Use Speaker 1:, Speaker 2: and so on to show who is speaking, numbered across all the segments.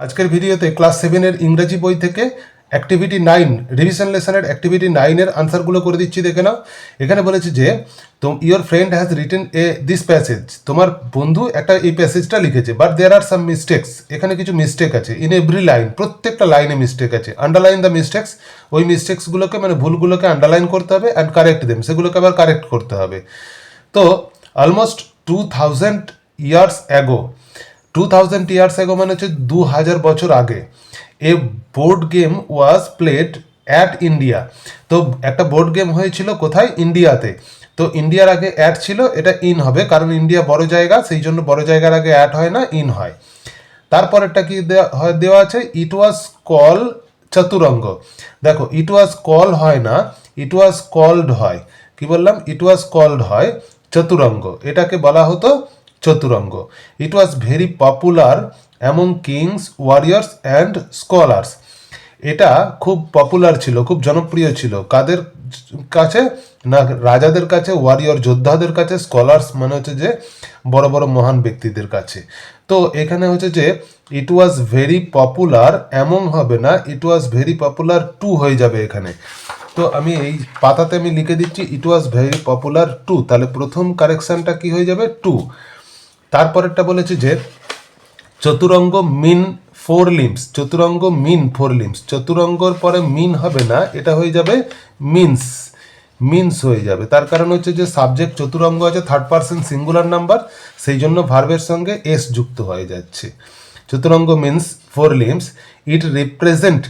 Speaker 1: আজকের ভিডিওতে ক্লাস সেভেনের ইংরেজি বই থেকে অ্যাক্টিভিটি নাইন রিভিশন লেসনের অ্যাক্টিভিটি নাইনের আনসারগুলো করে দিচ্ছি, দেখে নাও। এখানে বলেছে যে তো your friend has written a this passage তোমার বন্ধু একটা এই প্যাসেজটা লিখেছে but there R some mistakes এখানে কিছু মিস্টেক আছে ইন এভরি লাইন প্রত্যেকটা লাইনে মিস্টেক আছে। আন্ডারলাইন দ্য মিস্টেক্স ওই মিস্টেক্সগুলোকে মানে ভুলগুলোকে আন্ডারলাইন করতে হবে অ্যান্ড কারেক্ট দেম সেগুলোকে আবার কারেক্ট করতে হবে। তো almost two thousand years ago two thousand years ago মানে হচ্ছে দু হাজার বছর আগে, a board game was played at India তো একটা বোর্ড গেম হয়েছিল কোথায়? ইন্ডিয়াতে তো ইন্ডিয়ার আগে অ্যাড ছিল, এটা ইন হবে, কারণ ইন্ডিয়া বড় জায়গা, সেই জন্য বড় জায়গার আগে অ্যাড হয় না ইন হয়। তারপরেরটা কি দেওয়া আছে? ইট ওয়াজ কল চতুরঙ্গ দেখো ইট ওয়াজ কল হয় না ইট ওয়াজ কল্ড হয়। কি বললাম? ইট ওয়াজ কল্ড হয় চতুরঙ্গ এটাকে বলা হতো Chaturanga. It was very popular among kings warriors and scholars এটা খুব পপুলার ছিল, খুব জনপ্রিয় ছিল। কাদের কাছে? না, রাজাদের কাছে ওয়ারিয়র যোদ্ধাদের কাছে স্কলার্স মানে হচ্ছে যে বড় বড় মহান ব্যক্তিদের কাছে। তো এখানে হচ্ছে যে ইট ওয়াজ ভেরি পপুলার এমন হবে না it was very popular too হয়ে যাবে এখানে। তো আমি এই পাতাতে আমি লিখে দিচ্ছি it was very popular too তাহলে প্রথম কারেকশনটা কি হয়ে যাবে? টু তারপরেরটা বলেছে যে chaturanga mean four limbs, chaturanga mean four limbs, চতুরঙ্গর পরে মিন হবে না, এটা হয়ে যাবে মিনস মিনস হয়ে যাবে। তার কারণ হচ্ছে যে সাবজেক্ট চতুরঙ্গ আছে থার্ড পার্সন সিঙ্গুলার নাম্বার সেই জন্য ভার্বের সঙ্গে এস যুক্ত হয়ে যাচ্ছে। Chaturanga means four limbs it represent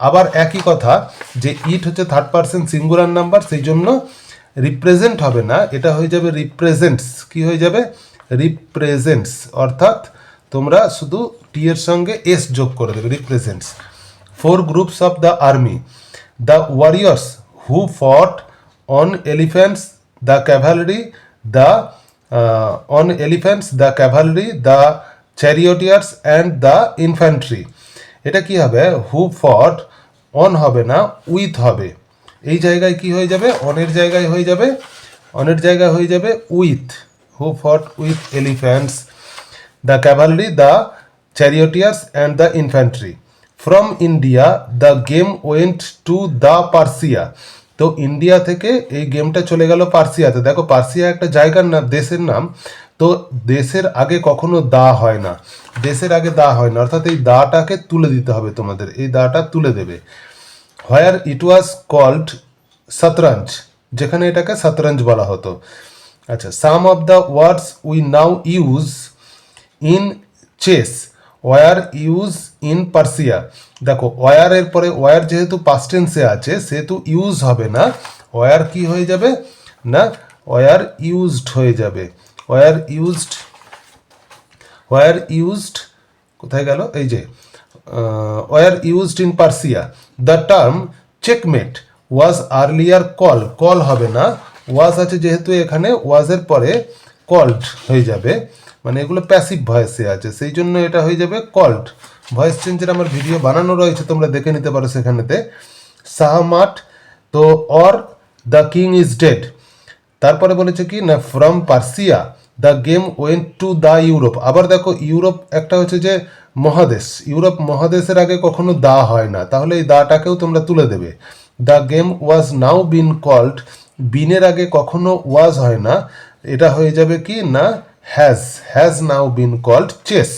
Speaker 1: আবার একই কথা যে ইট হচ্ছে থার্ড পার্সন সিঙ্গুলার নাম্বার সেই জন্য রিপ্রেজেন্ট হবে না, এটা হয়ে যাবে রিপ্রেজেন্টস কি হয়ে যাবে? রিপ্রেজেন্টস অর্থাৎ তোমরা শুধু টি এর সঙ্গে এস যোগ করে দেবে represents four groups of the army the warriors who fought on elephants the cavalry the on elephants the cavalry the charioteers and the infantry এটা কি হবে? হু ফট অন হবে না উইথ হবে। এই জায়গায় কি হয়ে যাবে? অনের জায়গায় হয়ে যাবে। অনের জায়গায় হয়ে যাবে with who fought with elephants the cavalry, the charioteers, and the infantry. From India, the game went to the Persia. তো ইন্ডিয়া থেকে এই গেমটা চলে গেল পার্সিয়াতে দেখো পার্সিয়া একটা জায়গার নাম দেশের নাম। তো দেশের আগে কখনো দা হয় না। দেশের আগে দা হয় না। অর্থাৎ এই দাটাকে তুলে দিতে হবে তোমাদের। এই দাটা তুলে দেবে। Where it was called Shatranj যেখানে এটাকে শতরঞ্জ বলা হতো। আচ্ছা some of the words we now use in chess were used in Persia দেখো ওয়ার এর পরে ওয়ার যেহেতু পাস্টেন্সে আছে, সেহেতু ইউজ হবে না। ওয়ার কি হয়ে যাবে? না ওয়ার ইউজড হয়ে যাবে। ওয়ার ইউজড ওয়ার ইউজড কোথায় গেল? এই যে were used in Persia the term checkmate was earlier call call হবে না। ওয়াজ আছে যেহেতু এখানে ওয়াজের পরে কল্ড হয়ে যাবে মানে এগুলো প্যাসিভ ভয়েসে আছে, সেই জন্য এটা হয়ে যাবে কল্ড। ভয়েস চেঞ্জের আমার ভিডিও বানানো রয়েছে, তোমরা দেখে নিতে পারো সেখানেতে। সাহামাট, তো or the king is dead. তারপরে বলেছে কি, না, from Persia, the game went to the Europe. আবার দেখো, ইউরোপ একটা হচ্ছে যে মহাদেশ। ইউরোপ মহাদেশের আগে কখনো দা হয় না, তাহলে এই দাটাকেও তোমরা তুলে দেবে। The game was now been called বিনের আগে কখনো ওয়াজ হয় না, এটা হয়ে যাবে কি? না has has now been called chess